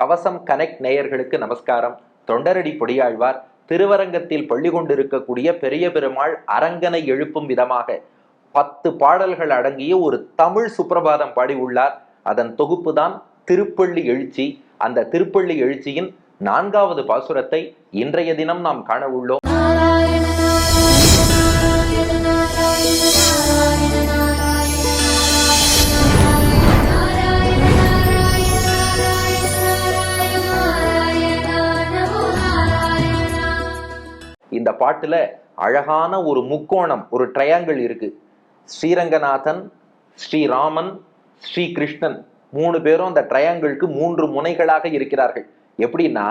கவசம் கனெக்ட் நேயர்களுக்கு நமஸ்காரம். தொண்டரடி பொடியாழ்வார் திருவரங்கத்தில் பள்ளி கொண்டிருக்கக்கூடிய பெரிய பெருமாள் அரங்கனை எழுப்பும் விதமாக பத்து பாடல்கள் அடங்கிய ஒரு தமிழ் சுப்பிரபாதம் பாடி உள்ளார் அதன் தொகுப்பு தான் திருப்பள்ளி எழுச்சி. அந்த திருப்பள்ளி எழுச்சியின் நான்காவது பாசுரத்தை இன்றைய தினம் நாம் காண உள்ளோம். இந்த பாட்டுல அழகான ஒரு முக்கோணம் ஒரு ட்ரையாங்கிள் இருக்கு. ஸ்ரீரங்கநாதன் ஸ்ரீராமன் ஸ்ரீ கிருஷ்ணன் மூணு பேரும் அந்த ட்ரையாங்கிளுக்கு மூன்று முனைகளாக இருக்கிறார்கள். எப்படின்னா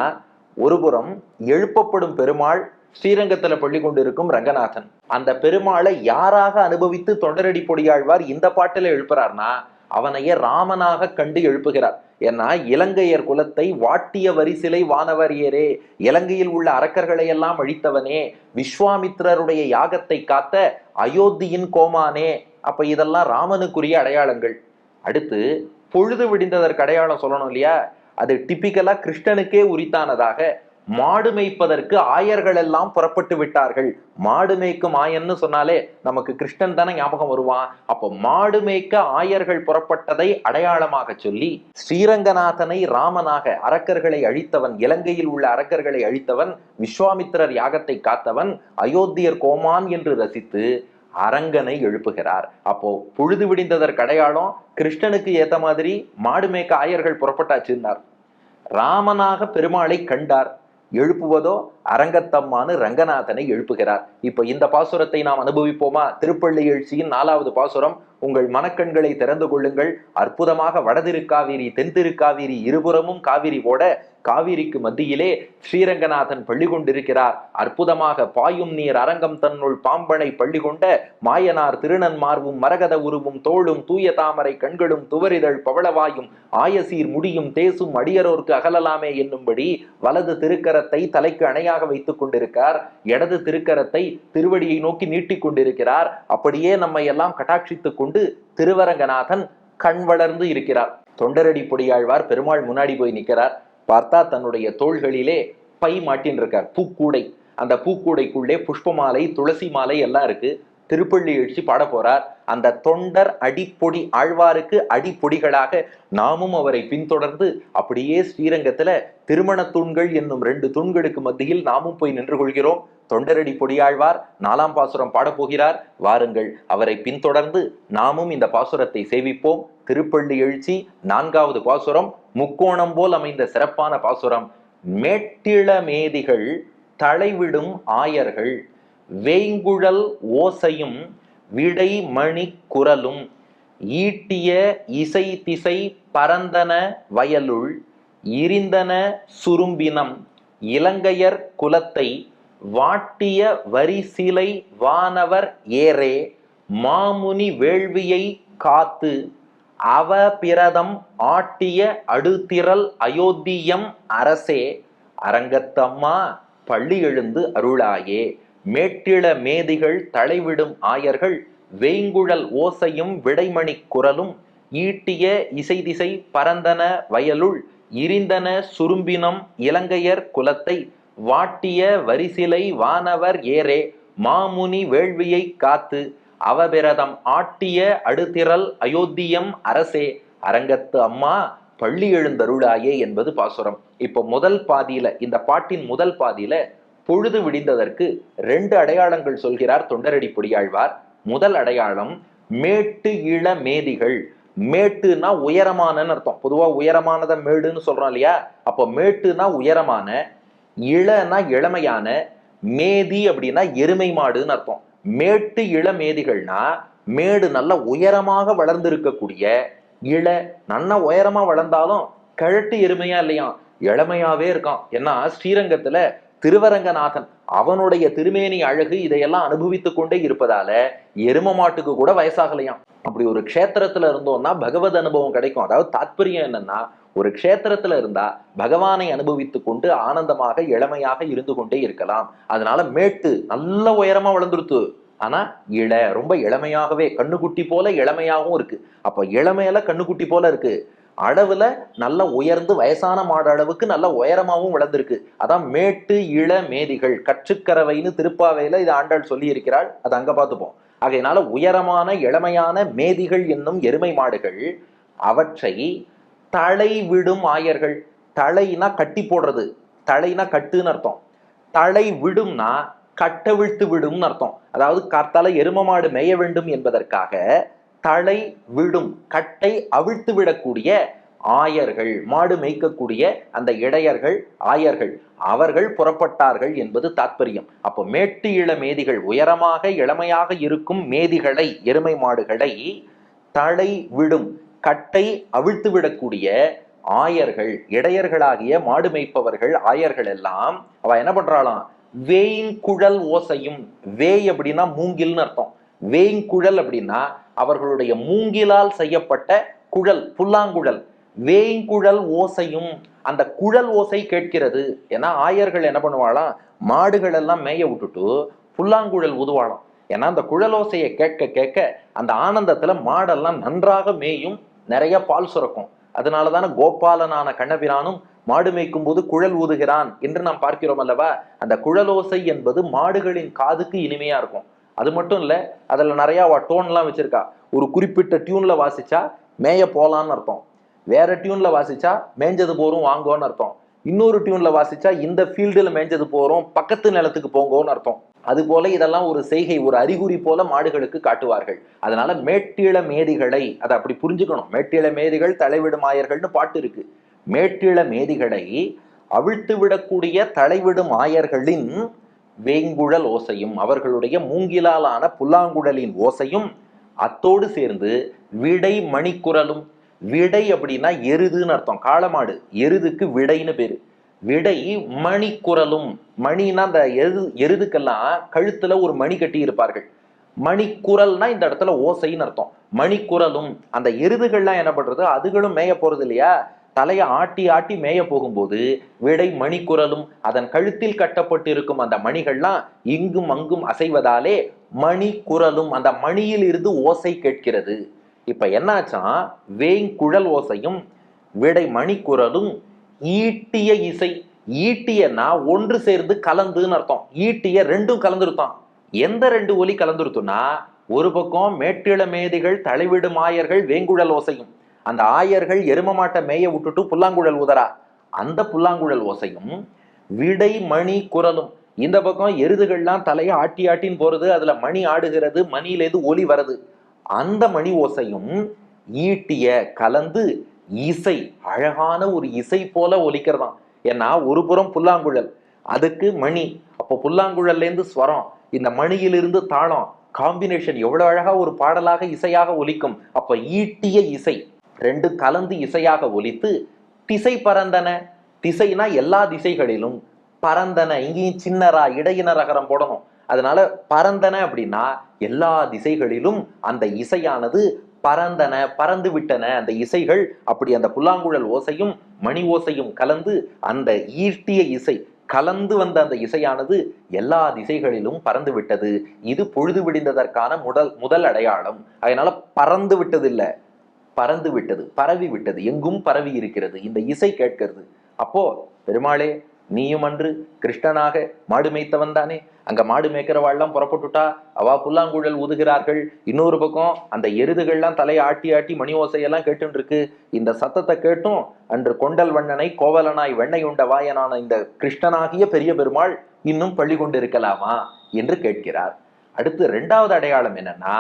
ஒருபுறம் எழுப்பப்படும் பெருமாள் ஸ்ரீரங்கத்துல பள்ளி கொண்டிருக்கும் ரங்கநாதன். அந்த பெருமாளை யாராக அனுபவித்து தொண்டரடி பொடியாழ்வார் இந்த பாட்டில எழுப்புறார்னா அவனையே ராமனாக கண்டு எழுப்புகிறார். ஏன்னா இலங்கையர் குலத்தை வாட்டிய வரிசிலை வானவர் ஏரே இலங்கையில் உள்ள அரக்கர்களை எல்லாம் அழித்தவனே விஸ்வாமித்திரருடைய யாகத்தை காத்த அயோத்தியின் கோமானே அப்ப இதெல்லாம் ராமனுக்குரிய அடையாளங்கள். அடுத்து பொழுது விடிந்ததற்கு அடையாளம் சொல்லணும் இல்லையா? அது டிப்பிக்கலா கிருஷ்ணனுக்கே உரித்தானதாக மாடு மேய்ப்பதற்கு ஆயர்கள் எல்லாம் புறப்பட்டு விட்டார்கள். மாடு மேய்க்கும் ஆயன்னு சொன்னாலே நமக்கு கிருஷ்ணன் தானே ஞாபகம் வருவான். அப்போ மாடு மேய்க்க ஆயர்கள் புறப்பட்டதை அடையாளமாக சொல்லி ஸ்ரீரங்கநாதனை ராமனாக அரக்கர்களை அழித்தவன் இலங்கையில் உள்ள அரக்கர்களை அழித்தவன் விஸ்வாமித்திரர் யாகத்தை காத்தவன் அயோத்தியர் கோமான் என்று ரசித்து அரங்கனை எழுப்புகிறார். அப்போ பொழுது விடிந்ததற்கு அடையாளம் கிருஷ்ணனுக்கு ஏத்த மாதிரி மாடு மேய்க்க ஆயர்கள் புறப்பட்டாச்சுன்னார். ராமனாக பெருமாளை கண்டார். எழுப்புவதோ அரங்கத்தம்மானு ரங்கநாதனை எழுப்புகிறார். இப்ப இந்த பாசுரத்தை நாம் அனுபவிப்போமா? திருப்பள்ளி எழுச்சியின் நாலாவது பாசுரம் உங்கள் மனக்கண்களை திறந்து கொள்ளுங்கள். அற்புதமாக வடதிருக்காவிரி தென்திருக்காவிரி இருபுறமும் காவிரி ஓட காவிரிக்கு மத்தியிலே ஸ்ரீரங்கநாதன் பள்ளி கொண்டிருக்கிறார். அற்புதமாக பாயும் நீர் அரங்கம் தன்னுள் பாம்பனை பள்ளி கொண்ட மாயனார் திருநன்மார்வும் மரகத உருவும் தோளும் தூய தாமரை கண்களும் துவரிதழ் பவளவாயும் ஆயசீர் முடியும் தேசும் அடியரோர்க்கு அகலலாமே என்னும்படி வலது திருக்கரத்தை தலைக்கு அணையாக வைத்துக் கொண்டிருக்கார் இடது திருக்கரத்தை திருவடியை நோக்கி நீட்டிக் கொண்டிருக்கிறார். அப்படியே நம்மை எல்லாம் கட்டாட்சித்துக் கொண்டு திருவரங்கநாதன் கண் வளர்ந்து இருக்கிறார். தொண்டரடி பொடியாழ்வார் பெருமாள் முன்னாடி போய் நிற்கிறார். பார்த்தா தன்னுடைய தோள்களிலே பை மாட்டின் இருக்கார். பூக்கூடை. அந்த பூக்கூடைக்குள்ளே புஷ்பமாலை துளசி மாலை எல்லாம் இருக்கு. திருப்பள்ளி எழுச்சி பாட போறார். அந்த தொண்டர் அடிப்பொடி ஆழ்வாருக்கு அடிப்பொடிகளாக நாமும் அவரை பின்தொடர்ந்து அப்படியே ஸ்ரீரங்கத்துல திருமண தூண்கள் என்னும் ரெண்டு தூண்களுக்கு மத்தியில் நாமும் போய் நின்று கொள்கிறோம். தொண்டரடி பொடியாழ்வார் நாலாம் பாசுரம் பாடப்போகிறார் வாருங்கள் அவரை பின்தொடர்ந்து நாமும் இந்த பாசுரத்தை சேவிப்போம். திருப்பள்ளி எழுச்சி நான்காவது பாசுரம் முக்கோணம் போல் அமைந்த சிறப்பான பாசுரம். மேட்டிள மேதிகள் தலைவிடும் ஆயர்கள். வேங்குழல் ஓசையும் விடை மணி குரலும் ஈட்டிய இசை திசை பரந்தன வயலுள் இருந்தன சுரும்பினம் இலங்கையர் குலத்தை வாட்டிய வரிசிலை வானவர் ஏரே மாமுனி வேள்வியை காத்து அவபிரதம் ஆட்டிய அடுத்திரல் அயோத்தியம் அரசே அரங்கத்தம்மா பள்ளி எழுந்து அருளாயே. மேட்டிள மேதிகள் தலைவிடும் ஆயர்கள் வேங்குழல் ஓசையும் விடைமணி குரலும் ஈட்டிய இசை திசை பரந்தன வயலுள் இருந்தன சுரும்பினம் இலங்கையர் குலத்தை வாட்டிய வரிசிலை வானவர் ஏரே மாமுனி வேள்வியை காத்து அவபிரதம் ஆட்டிய அடுதிரல் அயோத்தியம் அரசே அரங்கத்து அம்மா பள்ளி எழுந்தருளாயே என்பது பாசுரம். இப்போ முதல் பாதியில இந்த பாட்டின் முதல் பாதியில பொழுது விடிந்ததற்கு ரெண்டு அடையாளங்கள் சொல்கிறார் தொண்டரடி பொடியாழ்வார். முதல் அடையாளம் மேட்டு இள மேதிகள். மேட்டுனா உயரமானன்னு அர்த்தம். பொதுவா உயரமானத மேடுன்னு சொல்றோம் இல்லையா? அப்போ மேட்டுனா உயரமான இளனா இளமையான மேதி அப்படின்னா எருமை மாடுன்னு அர்த்தம். மேட்டு இளமேதிகள்னா மேடு நல்ல உயரமாக வளர்ந்திருக்கக்கூடிய இள நல்ல உயரமா வளர்ந்தாலும் கிழட்டு எருமையா இல்லையா இளமையாவே இருக்கான் ஏன்னா ஸ்ரீரங்கத்துல திருவரங்கநாதன் அவனுடைய திருமேனி அழகு இதையெல்லாம் அனுபவித்து கொண்டே இருப்பதால எரும மாட்டுக்கு கூட வயசாகலையாம். அப்படி ஒரு க்ஷேத்திரத்துல இருந்தோம்னா பகவத் அனுபவம் கிடைக்கும். அதாவது தாத்பரியம் என்னன்னா ஒரு க்ஷேத்திரத்துல இருந்தா பகவானை அனுபவித்து கொண்டு ஆனந்தமாக இளமையாக இருந்து கொண்டே இருக்கலாம். அதனால மேட்டு நல்ல உயரமா வளர்ந்துருத்து. ஆனா இள ரொம்ப இளமையாகவே கண்ணுக்குட்டி போல இளமையாகவும் இருக்கு. அப்ப இளமையில கண்ணுக்குட்டி போல இருக்கு. அளவுல நல்ல உயர்ந்து வயசான மாடு அளவுக்கு நல்ல உயரமாகவும் வளர்ந்துருக்கு. அதான் மேட்டு இள மேதிகள் கற்றுக்கறவைன்னு திருப்பாவையில இது ஆண்டாள் சொல்லி இருக்கிறாள் அது அங்க பார்த்துப்போம். ஆகையினால உயரமான இளமையான மேதிகள் என்னும் எருமை மாடுகள் அவற்றை தலை விடும் ஆயர்கள். தலைனா கட்டி போடுறது. தலைனா கட்டுன்னு அர்த்தம். தலை விடும்னா கட்டவிழ்த்து விடும்னு அர்த்தம். அதாவது காத்தால எரும மாடு மேய வேண்டும் என்பதற்காக தலை விடும் கட்டை அவிழ்த்து விடக்கூடிய ஆயர்கள் மாடு மேய்க்கக்கூடிய அந்த இடையர்கள் ஆயர்கள் அவர்கள் புறப்பட்டார்கள் என்பது தாற்பயம் அப்போ மேட்டு இள மேதிகள் உயரமாக இளமையாக இருக்கும் மேதிகளை எருமை மாடுகளை தலை விடும் கட்டை அவிழ்த்து விடக்கூடிய ஆயர்கள் இடையர்களாகிய மாடு மேய்ப்பவர்கள் ஆயர்கள் எல்லாம் அவ என்ன பண்றாளாம்? வேய்குழல் ஓசையும் வேய் அப்படின்னா மூங்கில்னு அர்த்தம். வேய்குழல் அப்படின்னா அவர்களுடைய மூங்கிலால் செய்யப்பட்ட குழல் புல்லாங்குழல். வேய்குழல் ஓசையும் அந்த குழல் ஓசை கேட்கிறது. ஏன்னா ஆயர்கள் என்ன பண்ணுவாளாம் மாடுகள் எல்லாம் மேய விட்டுட்டு புல்லாங்குழல் உதுவாளாம். ஏன்னா அந்த குழலோசையை கேட்க கேட்க அந்த ஆனந்தத்துல மாடெல்லாம் நன்றாக மேயும் நிறைய பால் சுரக்கும். அதனால தானே கோபாலனான கண்ணபிரானும் மாடு மேய்க்கும் போது குழல் ஊதுகிறான் என்று நாம் பார்க்கிறோம் அல்லவா? அந்த குழலோசை என்பது மாடுகளின் காதுக்கு இனிமையா இருக்கும். அது மட்டும் இல்லை அதில் நிறையா நிறைய டோன்லாம் வச்சிருக்கா. ஒரு குறிப்பிட்ட டியூனில் வாசிச்சா மேய போகலான்னு அர்த்தம். வேற டியூனில் வாசிச்சா மேஞ்சது போகிறோம் வாங்கோன்னு அர்த்தம். இன்னொரு டியூனில் வாசிச்சா இந்த ஃபீல்டில் மேஞ்சது போகிறோம் பக்கத்து நிலத்துக்கு போங்கோன்னு அர்த்தம். அதுபோல இதெல்லாம் ஒரு செய்கை ஒரு அறிகுறி போல மாடுகளுக்கு காட்டுவார்கள். அதனால மேட்டிள மேதிகளை அதை அப்படி புரிஞ்சுக்கணும். மேட்டிள மேதிகள் தலைவிடும் ஆயர்கள்னு பாட்டு இருக்கு. மேட்டிள மேதிகளை அவிழ்த்து விடக்கூடிய தலைவிடும் ஆயர்களின் வேங்குழல் ஓசையும் அவர்களுடைய மூங்கிலாலான புல்லாங்குழலின் ஓசையும் அத்தோடு சேர்ந்து விடை மணிக்குரலும் விடை அப்படின்னா எருதுன்னு அர்த்தம். காளமாடு எருதுக்கு விடைன்னு பேரு. விடை மணிக்குரலும் மணின்னா அந்த எருது எருதுக்கெல்லாம் கழுத்துல ஒரு மணி கட்டி இருப்பார்கள். மணிக்குரல்னா இந்த இடத்துல ஓசைன்னு அர்த்தம். மணிக்குரலும் அந்த எருதுகள்லாம் என்ன பண்றது? அதுகளும் மேய போறது இல்லையா தலையை ஆட்டி ஆட்டி மேய போகும்போது விடை மணிக்குரலும் அதன் கழுத்தில் கட்டப்பட்டிருக்கும் அந்த மணிகள்லாம் இங்கும் அங்கும் அசைவதாலே மணிக்குரலும் அந்த மணியில் இருந்து ஓசை கேட்கிறது. இப்ப என்னாச்சாம் வேங்குழல் ஓசையும் விடை மணிக்குரலும் ஈட்டிய இசை ஈட்டியன்னா ஒன்று சேர்ந்து கலந்துன்னு அர்த்தம். ஈட்டிய ரெண்டும் கலந்துருத்தான். எந்த ரெண்டு ஒலி கலந்துருத்துனா ஒரு பக்கம் மேட்டிள மேதிகள் தலைவிடு மாயர்கள் வேங்குழல் ஓசையும். அந்த ஆயர்கள் எரும மாட்டை மேய விட்டுட்டு புல்லாங்குழல் உதரா அந்த புல்லாங்குழல் ஓசையும் விடை மணி குரலும். இந்த பக்கம் எருதுகள்லாம் தலையை ஆட்டி ஆட்டின்னு போறது அதுல மணி ஆடுகிறது மணியிலேருந்து ஒலி வருது அந்த மணி ஓசையும் ஈட்டிய கலந்து இசை அழகான ஒரு இசை போல ஒலிக்கிறதாம். ஏன்னா ஒரு புறம் புல்லாங்குழல் அதுக்கு மணி. அப்போ புல்லாங்குழல்லேருந்து ஸ்வரம் இந்த மணியிலிருந்து தாளம் காம்பினேஷன் எவ்வளவு அழகா ஒரு பாடலாக இசையாக ஒலிக்கும். அப்ப ஈட்டிய இசை. ரெண்டு கலந்து இசையாக ஒலித்து திசை பரந்தன. திசைனா எல்லா திசைகளிலும் பரந்தன. இங்கேயும் சின்னரா இடையின ரகரம் போடணும். அதனால பரந்தன அப்படின்னா எல்லா திசைகளிலும் அந்த இசையானது பரந்தன பறந்து விட்டன. அந்த இசைகள் அப்படி அந்த புல்லாங்குழல் ஓசையும் மணி ஓசையும் கலந்து அந்த ஈர்த்திய இசை கலந்து வந்த அந்த இசையானது எல்லா திசைகளிலும் பறந்து விட்டது. இது பொழுது விடிந்ததற்கான முதல் முதல் அடையாளம். அதனால பறந்து விட்டது பறந்து விட்டது பரவி விட்டது எங்கும் பரவி இருக்கிறது இந்த இசை கேட்கிறது. அப்போ பெருமாளே நீயும் அன்று கிருஷ்ணனாக மாடு மேய்த்தவன் தானே? அங்க மாடு மேய்க்கிறவாள்லாம் புறப்பட்டுட்டா? அவா புல்லாங்குழல் ஊதுகிறார்கள். இன்னொரு பக்கம் அந்த எருதுகள்லாம் தலையை ஆட்டி ஆட்டி மணி ஓசையெல்லாம் கேட்டுன்னு இருக்கு இந்த சத்தத்தை கேட்டும் அன்று கொண்டல் வண்ணனை கோவலனாய் வெண்ணை உண்ட வாயனான இந்த கிருஷ்ணனாகிய பெரிய பெருமாள் இன்னும் பள்ளி கொண்டு இருக்கலாமா என்று கேட்கிறார். அடுத்து ரெண்டாவது அடையாளம் என்னன்னா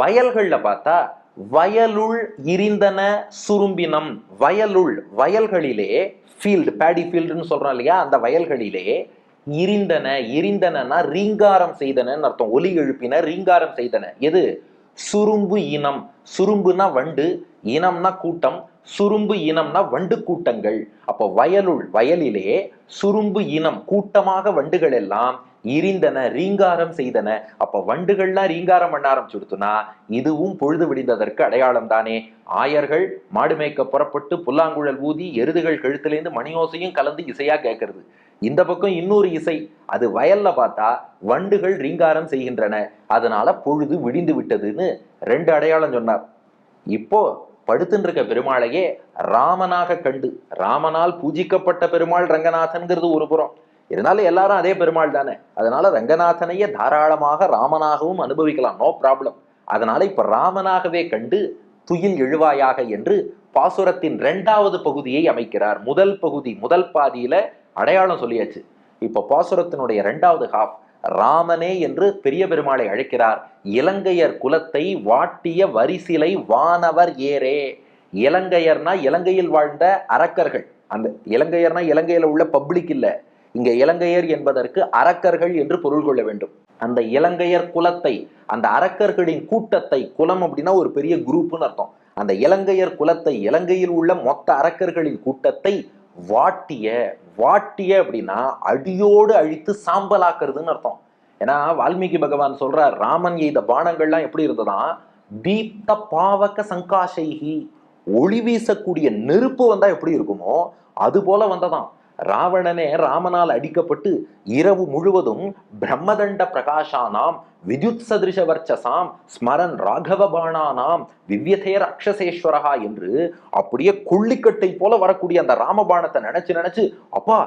வயல்கள்ல பார்த்தா வயலுள் இருந்தன சுரும்பினம். வயலுள் வயல்களிலே ஃபீல்டு பேடி ஃபீல்டுன்னு சொல்றோம் இல்லையா? அந்த வயல்களிலே இருந்தன. இரிந்தனன்னா ரீங்காரம் செய்தனன்னு அர்த்தம். ஒலி எழுப்பின ரீங்காரம் செய்தன. எது? சுரும்பு இனம். சுரும்புனா வண்டு இனம்னா கூட்டம். சுரும்பு இனம்னா வண்டு கூட்டங்கள். அப்போ வயலுள் வயலிலே சுரும்பு இனம் கூட்டமாக வண்டுகள் எல்லாம் இரிந்தன ரீங்காரம் செய்தன. அப்ப வண்டுகள்லாம் ரீங்காரம் பண்ண ஆரம்பிச்சுடுத்துனா இதுவும் பொழுது விடிந்ததற்கு அடையாளம் தானே. ஆயர்கள் மாடு மேய்க்க புறப்பட்டு புல்லாங்குழல் ஊதி எருதுகள் கழுத்திலேருந்து மணியோசையும் கலந்து இசையா கேட்கறது இந்த பக்கம் இன்னொரு இசை. அது வயல்ல பார்த்தா வண்டுகள் ரீங்காரம் செய்கின்றன. அதனால பொழுது விடிந்து விட்டதுன்னு ரெண்டு அடையாளம் சொன்னார். இப்போ படுத்துன்னு இருக்க பெருமாளையே ராமனாக கண்டு ராமனால் பூஜிக்கப்பட்ட பெருமாள் ரங்கநாதன்கிறது ஒரு புறம். இருந்தாலும் எல்லாரும் அதே பெருமாள் தானே. அதனால ரங்கநாதனையே தாராளமாக ராமனாகவும் அனுபவிக்கலாம். நோ ப்ராப்ளம் அதனால இப்ப ராமனாகவே கண்டு துயில் எழுவாயாக என்று பாசுரத்தின் இரண்டாவது பகுதியை அமைக்கிறார். முதல் பகுதி முதல் பாதியில அடையாளம் சொல்லியாச்சு. இப்ப பாசுரத்தினுடைய இரண்டாவது ஹாஃப் ராமனே என்று பெரிய பெருமாளை அழைக்கிறார். இலங்கையர் குலத்தை வாட்டிய வரிசிலை வானவர் ஏரே இலங்கையர்னா இலங்கையில் வாழ்ந்த அரக்கர்கள். அந்த இலங்கையர்னா இலங்கையில உள்ள பப்ளிக் இல்லை. இங்க இலங்கையர் என்பதற்கு அரக்கர்கள் என்று பொருள் கொள்ள வேண்டும். அந்த இலங்கையர் குலத்தை அந்த அரக்கர்களின் கூட்டத்தை குலம் அப்படின்னா ஒரு பெரிய குரூப்னு அர்த்தம். அந்த இலங்கையர் குலத்தை இலங்கையில் உள்ள மொத்த அரக்கர்களின் கூட்டத்தை வாட்டிய வாட்டிய அப்படின்னா அடியோடு அழித்து சாம்பலாக்குறதுன்னு அர்த்தம். ஏன்னா வால்மீகி பகவான் சொல்றார் ராமன் எய்த பானங்கள்லாம் எப்படி இருந்ததா தீப்த பாவக சங்காசைகி ஒளி வீசக்கூடிய நெருப்பு வந்தா எப்படி இருக்குமோ அது போல வந்ததான் ராவணனே ராமனால் அடிக்கப்பட்டு இரவு முழுவதும் பிரம்மதண்ட பிரகாஷானாம் வித்யுத் சதிருஷ வர்ச்சசாம் ஸ்மரன் ராகவ பாணானாம் விவ்யதேர் அக்ஷசேஸ்வரகா என்று அப்படியே கொள்ளிக்கட்டை போல வரக்கூடிய அந்த ராமபாணத்தை நினைச்சு நினைச்சு அப்பா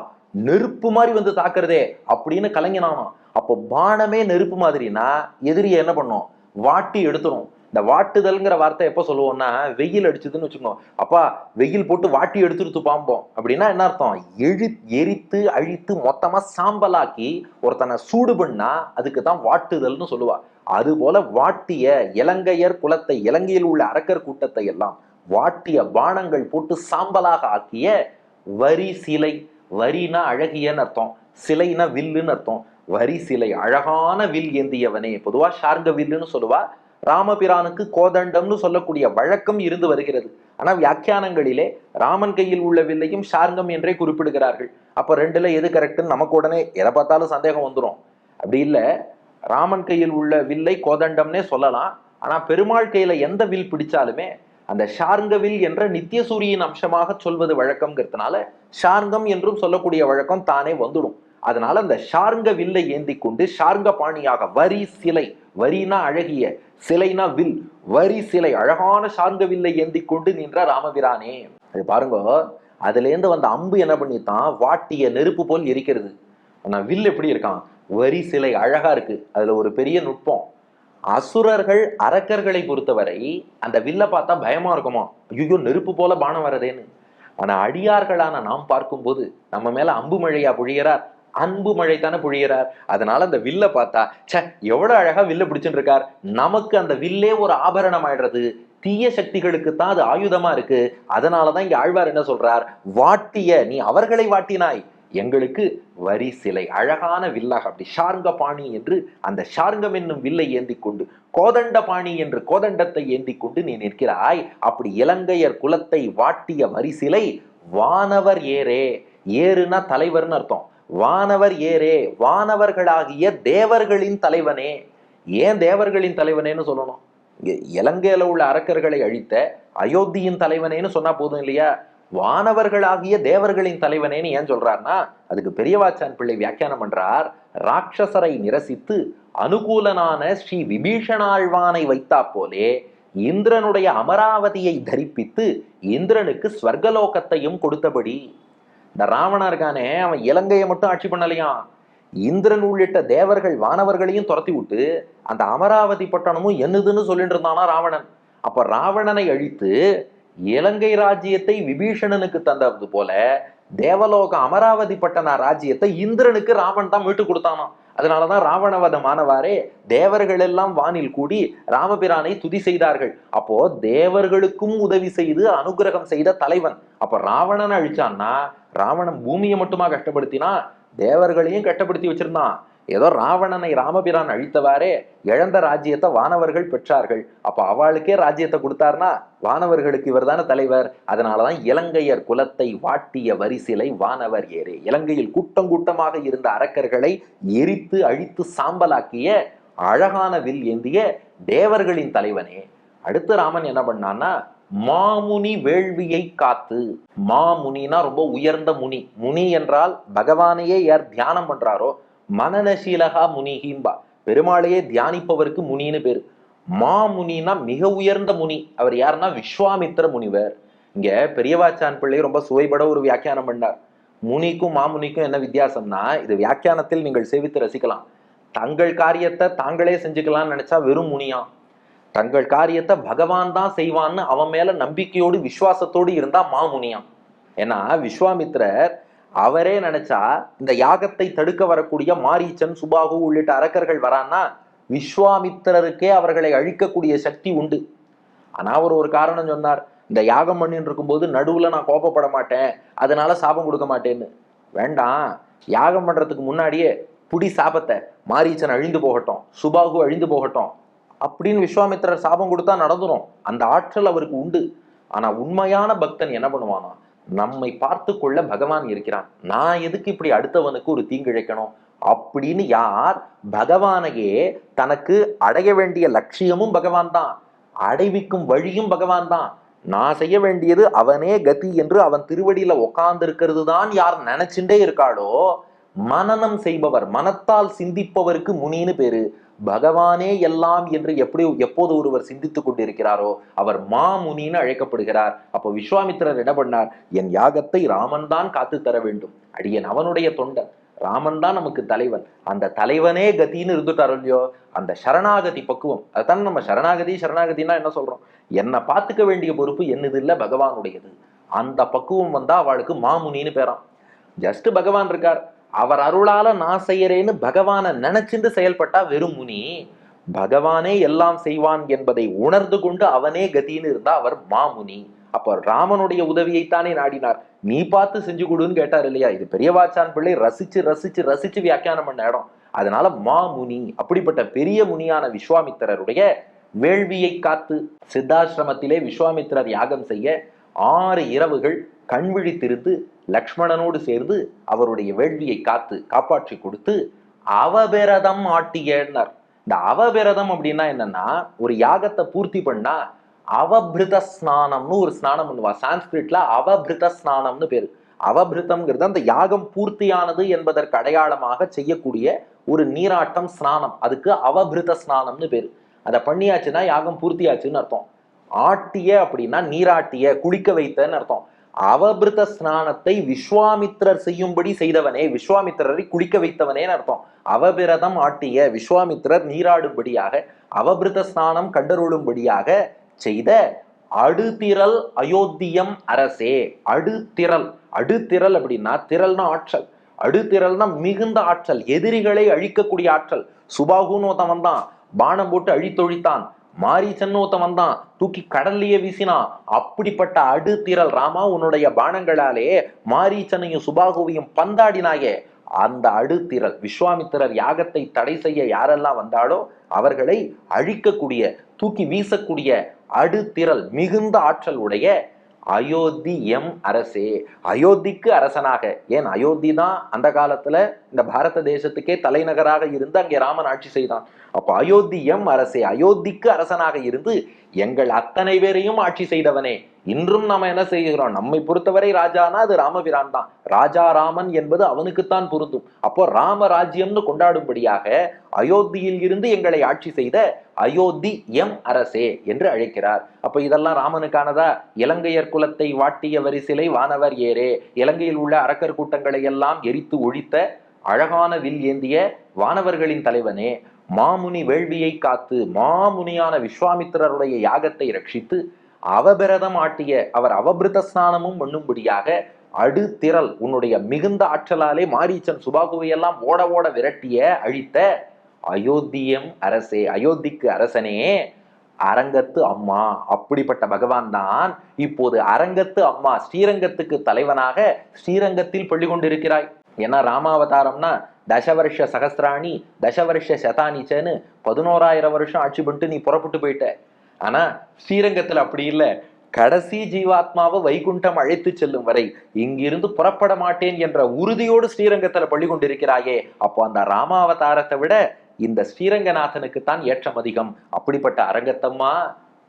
நெருப்பு மாதிரி வந்து தாக்குறதே அப்படின்னு கலங்கினானாம். அப்போ பானமே நெருப்பு மாதிரினா எதிரியை என்ன பண்ணும்? வாட்டி எடுத்துரும். இந்த வாட்டுதல்ங்கிற வார்த்தை எப்போ சொல்லுவோம்னா வெயில் அடிச்சதுன்னு வச்சுக்கோங்க. அப்பா வெயில் போட்டு வாட்டி எடுத்துருத்து பாம்போம் அப்படின்னா என்ன அர்த்தம்? எழு எரித்து அழித்து மொத்தமாக சாம்பலாக்கி ஒருத்தனை சூடு பண்ணா அதுக்கு தான் வாட்டுதல்னு சொல்லுவா. அதுபோல வாட்டிய இலங்கையர் குலத்தை இலங்கையில் உள்ள அரக்கர் கூட்டத்தை எல்லாம் வாட்டிய பானங்கள் போட்டு சாம்பலாக ஆக்கிய வரி சிலை. வரினா அழகியன்னு அர்த்தம். சிலைனா வில்லுன்னு அர்த்தம். வரி சிலை அழகான வில் ஏந்தியவனே. பொதுவாக ஷார்க வில்லுன்னு சொல்லுவா. ராமபிரானுக்கு கோதண்டம்னு சொல்லக்கூடிய வழக்கம் இருந்து வருகிறது. ஆனால் வியாக்கியானங்களிலே ராமன் கையில் உள்ள வில்லையும் ஷார்கம் என்றே குறிப்பிடுகிறார்கள். அப்போ ரெண்டுல எது கரெக்டுன்னு நமக்கு உடனே எதை பார்த்தாலும் சந்தேகம் வந்துடும் அப்படி இல்லை ராமன் கையில் உள்ள வில்லை கோதண்டம்னே சொல்லலாம். ஆனால் பெருமாள் கையில் எந்த வில் பிடிச்சாலுமே அந்த ஷார்ங்க வில் என்ற நித்திய சூரியின் அம்சமாக சொல்வது வழக்கம்ங்கிறதுனால ஷார்ங்கம் என்றும் சொல்லக்கூடிய வழக்கம் தானே வந்துடும். அதனால அந்த ஷார்ங்க வில்லை ஏந்தி கொண்டு ஷார்ங்க பாணியாக வரி சிலை வரினா அழகிய சிலைனா வில் வரி சிலை அழகான ஷார்ங்க வில்லை ஏந்தி கொண்டு நின்ற ராமபிரானே. அது பாருங்க அதுலேருந்து வந்த அம்பு என்ன பண்ணித்தான்? வாட்டிய நெருப்பு போல் எரிக்கிறது. ஆனால் வில் எப்படி இருக்கான்? வரி சிலை அழகா இருக்கு. அதுல ஒரு பெரிய நுட்பம். அசுரர்கள் அரக்கர்களை பொறுத்தவரை அந்த வில்ல பார்த்தா பயமா இருக்குமா? ஐயோ நெருப்பு போல பானம் வரதேன்னு ஆனா அடியார்களான நாம் பார்க்கும்போது நம்ம மேல அம்பு மழையா பொழிகிறார் அன்பு மழை தானே பொழியறார். அதனால அந்த வில்ல பார்த்தா ச்சே எவ்வளவு அழகா வில்ல பிடிச்சுட்டு இருக்கார் நமக்கு அந்த வில்லே ஒரு ஆபரணம் ஆயிடுறது தீய சக்திகளுக்கு தான் அது ஆயுதமா இருக்கு. அதனாலதான் இங்க ஆழ்வார் என்ன சொல்றார்? வாட்டிய நீ அவர்களை வாட்டினாய். எங்களுக்கு வரி சிலை அழகான வில்லாக அப்படி ஷார்ங்க பாணி என்று அந்த ஷார்ங்கம் என்னும் வில்லை ஏந்தி கொண்டு கோதண்ட பாணி என்று கோதண்டத்தை ஏந்தி கொண்டு நீ நிற்கிறாய். அப்படி இலங்கையர் குலத்தை வாட்டிய வரி சிலை வானவர் ஏரே ஏறுனா தலைவர்னு அர்த்தம். வானவர் ஏரே வானவர்களாகிய தேவர்களின் தலைவனே. ஏன் தேவர்களின் தலைவனேன்னு சொல்லணும்? இங்கே இலங்கையில் உள்ள அரக்கர்களை அழித்த அயோத்தியின் தலைவனேன்னு சொன்னா போதும் இல்லையா? வானவர்களாகிய தேவர்களின் தலைவனேன்னு ஏன் சொல்றாருன்னா அதுக்கு பெரியவாச்சான் பிள்ளை வியாக்கியானம் பண்றார் ராட்சசரை நிரசித்து அனுகூலனான ஸ்ரீ விபீஷணாழ்வானை வைத்தா போலே இந்திரனுடைய அமராவதியை தரிப்பித்து இந்திரனுக்கு ஸ்வர்கலோகத்தையும் கொடுத்தபடி இந்த ராவணா இருக்கானே அவன் இலங்கையை மட்டும் ஆட்சி பண்ணலையாம் இந்திரன் உள்ளிட்ட தேவர்கள் வானவர்களையும் துரத்தி விட்டு அந்த அமராவதி பட்டணமும் என்னதுன்னு சொல்லிட்டு இருந்தானா ராவணன். அப்ப ராவணனை அழித்து இலங்கை ராஜ்யத்தை விபீஷணனுக்கு தந்தது போல தேவலோக அமராவதி பட்டண ராஜ்யத்தை இந்திரனுக்கு ராவன் தான் மீட்டு கொடுத்தானாம். அதனாலதான் ராவணவதமானவாறே தேவர்கள் எல்லாம் வானில் கூடி ராமபிரானை துதி செய்தார்கள். அப்போ தேவர்களுக்கும் உதவி செய்து அனுகிரகம் செய்த தலைவன். அப்ப ராவணன் அழிச்சான்னா ராவணன் பூமியை மட்டுமா கஷ்டப்படுத்தினா தேவர்களையும் கஷ்டப்படுத்தி வச்சிருந்தான். ஏதோ ராவணனை ராமபிரான் அழித்தவாறே இழந்த ராஜ்யத்தை வானவர்கள் பெற்றார்கள். அப்ப அவளுக்கே ராஜ்யத்தை கொடுத்தார்னா வானவர்களுக்கு இவர்தான தலைவர். அதனாலதான் இலங்கையர் குலத்தை வாட்டிய வரிசிலை வானவர் ஏறே. இலங்கையில் கூட்டம் கூட்டமாக இருந்த அரக்கர்களை எரித்து அழித்து சாம்பலாக்கிய அழகான வில் ஏந்திய தேவர்களின் தலைவனே. அடுத்து ராமன் என்ன பண்ணான்னா மாமுனி வேள்வியை காத்து. மாமுனினா ரொம்ப உயர்ந்த முனி. முனி என்றால் பகவானையே யார் தியானம் பண்றாரோ மனநசீலகா முனிகிம்பா. பெருமாளையே தியானிப்பவருக்கு முனின்னு பேரு. மாமுனினா மிக உயர்ந்த முனி. அவர் யாருன்னா? விஸ்வாமித்திர முனிவர். இங்க பெரியவாச்சான் பிள்ளை ரொம்ப சுவைபட ஒரு வியாக்கியானம் பண்ணார். முனிக்கும் மாமுனிக்கும் என்ன வித்தியாசம்னா இது வியாக்கியானத்தில் நீங்கள் சேவித்து ரசிக்கலாம். தங்கள் காரியத்தை தாங்களே செஞ்சுக்கலாம்னு நினைச்சா வெறும் முனியாம் தங்கள் காரியத்தை பகவான் தான் செய்வான்னு அவன் மேல நம்பிக்கையோடு விசுவாசத்தோடு இருந்தா மாமுனியாம் ஏன்னா விஸ்வாமித்திரர் அவரே நினைச்சா இந்த யாகத்தை தடுக்க வரக்கூடிய மாரீச்சன் சுபாகு உள்ளிட்ட அரக்கர்கள் வரான்னா விஸ்வாமித்திரருக்கே அவர்களை அழிக்கக்கூடிய சக்தி உண்டு. ஆனா அவர் ஒரு காரணம் சொன்னார். இந்த யாகம் பண்ணிட்டு இருக்கும்போது நடுவுல நான் கோபப்பட மாட்டேன். அதனால சாபம் கொடுக்க மாட்டேன்னு. வேண்டாம். யாகம் பண்றதுக்கு முன்னாடியே புடி சாபத்தை மாரீச்சன் அழிந்து போகட்டும் சுபாகு அழிந்து போகட்டும் அப்படின்னு விஸ்வாமித்திரர் சாபம் கொடுத்தா நடந்துடும் அந்த ஆற்றல் அவருக்கு உண்டு. ஆனா உண்மையான பக்தன் என்ன பண்ணுவானா? நம்மை பார்த்து கொள்ள பகவான் இருக்கிறான். நான் எதுக்கு இப்படி அடுத்தவனுக்கு ஒரு தீங்கிழைக்கணும்? அப்படின்னு யார் பகவானையே தனக்கு அடைய வேண்டிய லட்சியமும் பகவான் தான். அடைவிக்கும் வழியும் பகவான் தான். நான் செய்ய வேண்டியது அவனே கதி என்று அவன் திருவடியில உட்கார்ந்து இருக்கிறது தான் யார் நினைச்சுட்டே இருக்காளோ மனனம் செய்பவர் மனத்தால் சிந்திப்பவருக்கு முனின்னு பேரு. பகவானே எல்லாம் என்று எப்படி எப்போது ஒருவர் சிந்தித்துக் கொண்டிருக்கிறாரோ அவர் மாமுனின்னு அழைக்கப்படுகிறார். அப்போ விஸ்வாமித்திரர் என்ன பண்ணார்? என் யாகத்தை ராமன் தான் காத்து தர வேண்டும். அடியன் அவனுடைய தொண்டன். ராமன் தான் நமக்கு தலைவன். அந்த தலைவனே கதின்னு இருந்துட்டாரோ இல்லையோ அந்த சரணாகதி பக்குவம். அதுதான் நம்ம சரணாகதி சரணாகதினா என்ன சொல்றோம்? என்னை பார்த்துக்க வேண்டிய பொறுப்பு என்னது இல்லை பகவானுடையது. அந்த பக்குவம் வந்தா அவளுக்கு மாமுனின்னு பேரான் ஜஸ்ட் பகவான் இருக்கார். அவர் அருளால நான் செய்யறேன்னு பகவானை நினைச்சிருந்து செயல்பட்டா வெறும் முனி. பகவானே எல்லாம் செய்வான் என்பதை உணர்ந்து கொண்டு அவனே கதின்னு இருந்தா அவர் மாமுனி. அப்ப ராமனுடைய உதவியைத்தானே நாடினார். நீ பார்த்து செஞ்சு கொடுன்னு கேட்டார் இல்லையா? இது பெரியவாச்சான் பிள்ளை. ரசிச்சு ரசிச்சு ரசிச்சு வியாக்கியானம் பண்ண இடம். அதனால மாமுனி அப்படிப்பட்ட பெரிய முனியான விஸ்வாமித்திரருடைய வேள்வியை காத்து சித்தாசிரமத்திலே விஸ்வாமித்திரர் யாகம் செய்ய ஆறு இரவுகள் கண்விழித்திருந்து லக்ஷ்மணனோடு சேர்ந்து அவருடைய வேள்வியை காத்து காப்பாற்றி கொடுத்து அவபிரதம் ஆட்டியனர். இந்த அவபிரதம் அப்படின்னா என்னன்னா ஒரு யாகத்தை பூர்த்தி பண்ணா அவபிருத ஸ்நானம்னு ஒரு ஸ்நானம் பண்ணுவா. சான்ஸ்கிரிட்ல அவபிருத ஸ்நானம்னு பேரு. அவபிருதம்ங்கிறது அந்த யாகம் பூர்த்தியானது என்பதற்கு அடையாளமாக செய்யக்கூடிய ஒரு நீராட்டம் ஸ்நானம். அதுக்கு அவபிருத ஸ்நானம்னு பேரு. அதை பண்ணியாச்சுன்னா யாகம் பூர்த்தியாச்சுன்னு அர்த்தம். ஆட்டிய அப்படின்னா நீராட்டிய குளிக்க வைத்தன்னு அர்த்தம். அவபிருத ஸ்நானத்தை விஸ்வாமித்திரர் செய்யும்படி செய்தவனே விஸ்வாமித்திரரை குளிக்க வைத்தவனேன்னு அர்த்தம். அவபிரதம் ஆட்டிய விஸ்வாமித்திரர் நீராடும்படியாக அவபிருத ஸ்நானம் கண்டருளும்படியாக செய்த அடுதிரல் அயோத்தியம் அரசே. அடுதிரல். அடுதிரல் அப்படின்னா திரள்னா ஆற்றல். அடுத்திரல்னா மிகுந்த ஆற்றல் எதிரிகளை அழிக்கக்கூடிய ஆற்றல். சுபாகுன்னு ஒருத்தன் வந்தான் பானம் போட்டு அழித்தொழித்தான். மாரீச்சன்னு ஒருத்தன் வந்தான். தூக்கி கடல்லையே வீசினான். அப்படிப்பட்ட அடுத்திரல் ராமா உன்னுடைய பானங்களாலே சென்னையும் சுபாகுவையும் பந்தாடினாயே. அந்த அடுத்திரல் விஸ்வாமித்திரர் யாகத்தை தடை செய்ய யாரெல்லாம் வந்தாலோ அவர்களை அழிக்கக்கூடிய தூக்கி வீசக்கூடிய அடுத்திரல் மிகுந்த ஆற்றல் உடைய அயோத்தி எம் அரசே. அயோத்திக்கு அரசனாக. ஏன் அயோத்தி தான் அந்த காலத்துல இந்த பாரத தேசத்துக்கே தலைநகராக இருந்து அங்கே ராமன் ஆட்சி செய்தான். அப்ப அயோத்தி எம் அரசே அயோத்திக்கு அரசனாக இருந்து எங்கள் அத்தனை பேரையும் ஆட்சி செய்தவனே. இன்றும் நாம என்ன செய்கிறோம்? நம்மை பொறுத்தவரை ராஜானா? அது ராமபிரான் தான். ராஜா ராமன் என்பது அவனுக்குத்தான் பொருந்தும். அப்போ ராம ராஜ்யம்னு கொண்டாடும்படியாக அயோத்தியில் இருந்து எங்களை ஆட்சி செய்த அயோத்தி எம் அரசே என்று அழைக்கிறார். அப்ப இதெல்லாம் ராமனுக்கானதா? இலங்கையர் குலத்தை வாட்டிய வரிசிலை வானவர் ஏரே இலங்கையில் உள்ள அரக்கர் கூட்டங்களை எல்லாம் எரித்து ஒழித்த அழகான வில் ஏந்திய வானவர்களின் தலைவனே மாமுனி வேள்வியை காத்து மாமுனியான விஸ்வாமித்திரருடைய யாகத்தை ரட்சித்து அவபிரதம் ஆட்டிய அவர் அவபிரத ஸ்நானமும் பண்ணும்படியாக அடுத்திரல் உன்னுடைய மிகுந்த ஆற்றலாலே மாரீச்சன் சுபாகுவையெல்லாம் ஓட ஓட விரட்டிய அழித்த அயோத்தியம் அரசே அயோத்திக்கு அரசனே அரங்கத்து அம்மா. அப்படிப்பட்ட பகவான் தான் இப்போது அரங்கத்து அம்மா ஸ்ரீரங்கத்துக்கு தலைவனாக ஸ்ரீரங்கத்தில் பள்ளி கொண்டிருக்கிறாய். ஏன்னா ராமாவதாரம்னா தசவருஷ சகசிராணி தசவருஷ சதானிச்சன்னு பதினோராயிரம் வருஷம் ஆட்சி பண்ணிட்டு நீ புறப்பட்டு போயிட்ட. ஆனா ஸ்ரீரங்கத்துல அப்படி இல்லை. கடைசி ஜீவாத்மாவை வைகுண்டம் அழைத்து செல்லும் வரை இங்கிருந்து புறப்பட மாட்டேன் என்ற உறுதியோடு ஸ்ரீரங்கத்துல பள்ளி கொண்டிருக்கிறாயே. அப்போ அந்த ராமாவதாரத்தை விட இந்த ஸ்ரீரங்கநாதனுக்கு தான் ஏற்றம் அதிகம். அப்படிப்பட்ட அரங்கத்தம்மா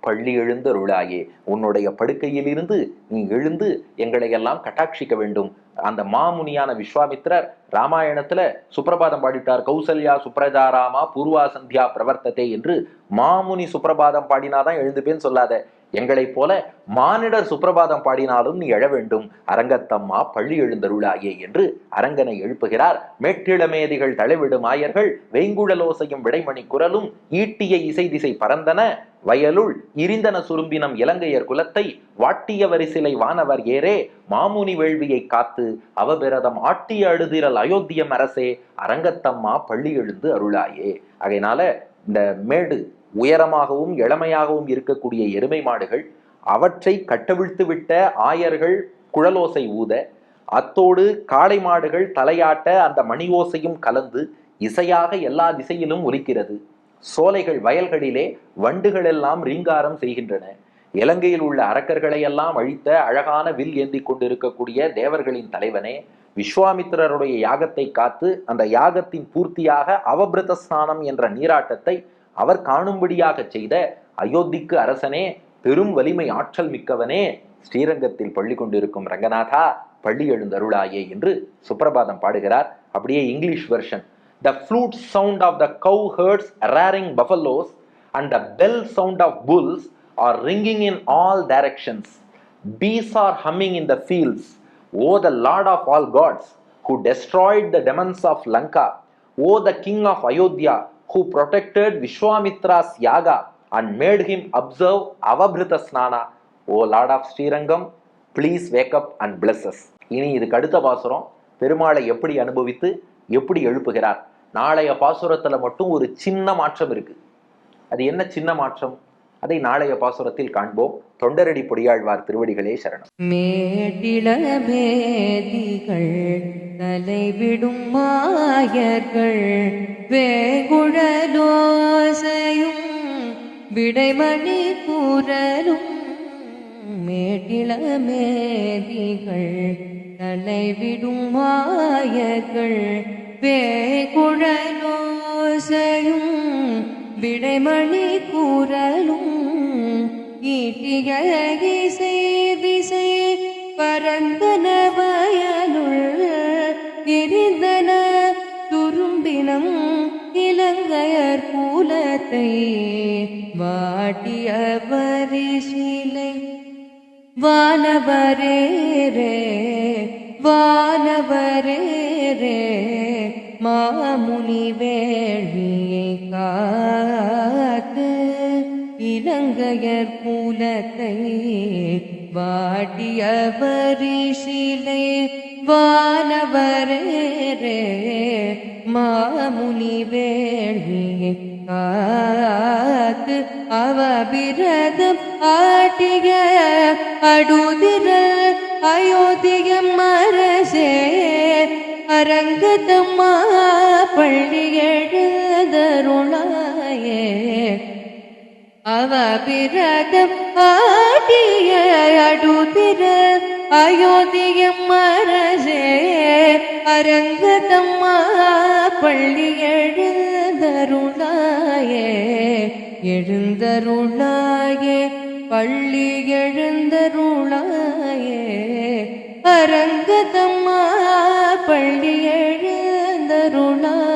பள்ளி எழுந்தருளாயே. உன்னுடைய படுக்கையிலிருந்து நீ எழுந்து எங்களை எல்லாம் கட்டாட்சிக்க வேண்டும். அந்த மாமுனியான விஸ்வாமித்ரர் ராமாயணத்துல சுப்பிரபாதம் பாடிட்டார். கௌசல்யா சுப்ரஜாராமா பூர்வா சந்தியா பிரவர்த்ததே என்று மாமுனி சுப்பிரபாதம் பாடினாதான் எழுந்துப்பேன்னு சொல்லாத. எங்களைப் போல மானிடர் சுப்பிரபாதம் பாடினாலும் நீ எழ வேண்டும். அரங்கத்தம்மா பள்ளி எழுந்தருளாயே என்று அரங்கனை எழுப்புகிறார். மேட்டிளமேதிகள் தலைவிடும் ஆயர்கள் வெங்குழலோசையும் விடைமணி குரலும் ஈட்டிய இசை திசை பறந்தன வயலுள் இரிந்தன சுரும்பினம் இலங்கையர் குலத்தை வாட்டிய வரிசிலை வானவர் ஏரே மாமுனி வேள்வியை காத்து அவபிரதம் ஆட்டிய அழுதிரல் அயோத்தியம் அரசே அரங்கத்தம்மா பள்ளி எழுந்து அருளாயே. அதனால இந்த மேடு உயரமாகவும் இளமையாகவும் இருக்கக்கூடிய எருமை மாடுகள் அவற்றை கட்டவிழ்த்து விட்ட ஆயர்கள் குழலோசை ஊத அத்தோடு காளை மாடுகள் தலையாட்ட அந்த மணி ஓசையும் கலந்து இசையாக எல்லா திசையிலும் ஒலிக்கிறது. சோலைகள் வயல்களிலே வண்டுகள் எல்லாம் ரீங்காரம் செய்கின்றன. இலங்கையில் உள்ள அரக்கர்களை எல்லாம் அழித்த அழகான வில் ஏந்தி கொண்டிருக்கக்கூடிய தேவர்களின் தலைவனே விஸ்வாமித்திரருடைய யாகத்தை காத்து அந்த யாகத்தின் பூர்த்தியாக அவபிரத ஸ்நானம் என்ற நீராட்டத்தை அவர் காணும்படியாக செய்த அயோத்திக்கு அரசனே பெரும் வலிமை ஆற்றல் மிக்கவனே ஸ்ரீரங்கத்தில் பள்ளி கொண்டிருக்கும் ரங்கநாதா பள்ளி எழுந்தருளாயே என்று சுப்பிரபாதம் பாடுகிறார். அப்படியே English version the flute sound of the cowherds roaring buffaloes and the bell sound of bulls are ringing in all directions bees are humming in the fields O the lord of all gods who destroyed the demons of Lanka O the king of Ayodhya who protected Vishwamitra's yaga and made him observe Avabrita Snana, O Lord of Srirangam, please wake up and bless us. இனி இதுக்கு அடுத்த பாசுரம் பெருமாளை எப்படி அனுபவித்து எப்படி எழுப்புகிறார் நாளைய பாசுரத்துல மட்டும் ஒரு சின்ன மாற்றம் இருக்கு அது என்ன சின்ன மாற்றம் அதை நாளைய பாசுரத்தில் காண்போம். தொண்டரடி பொடியாழ்வார் திருவடிகளே சரணம். மேட்டிளமேதிகள் தலைவிடும் மாயர்கள் வேங்குழலோசையும் விடைமணி கூறலும். மேட்டிளமேதிகள் தலைவிடும் மாயர்கள் வேங்குழலோசையும் விடைமணி கூறலும் ஈட்டிய இசை திசை பரந்தன வயலுள் எரிந்தன துரும்பினம் இலங்கையர் கூலத்தை வாட்டிய வரிசிலை. வானவரேரே வானவரேரே மாமுனிவே இலங்கையர் கூலத்தை வாட்டிய பரிசிலை மாமுனி வேள்வியை காத்து அவபிரதம் ஆட்டிய அடுதிர அயோத்தியம் மரசே அரங்கத்தம்மா பள்ளி எழுதருளாயே அவபிரதம் ஆட்டிய அடுதிர அயோத்தியம் அரசே அரங்கத்தம்மா பள்ளி எழுந்தருளாயே எழுந்தருளாயே பள்ளி எழுந்தருளாயே அரங்கதம்மா பள்ளி எழுந்தருளாயே.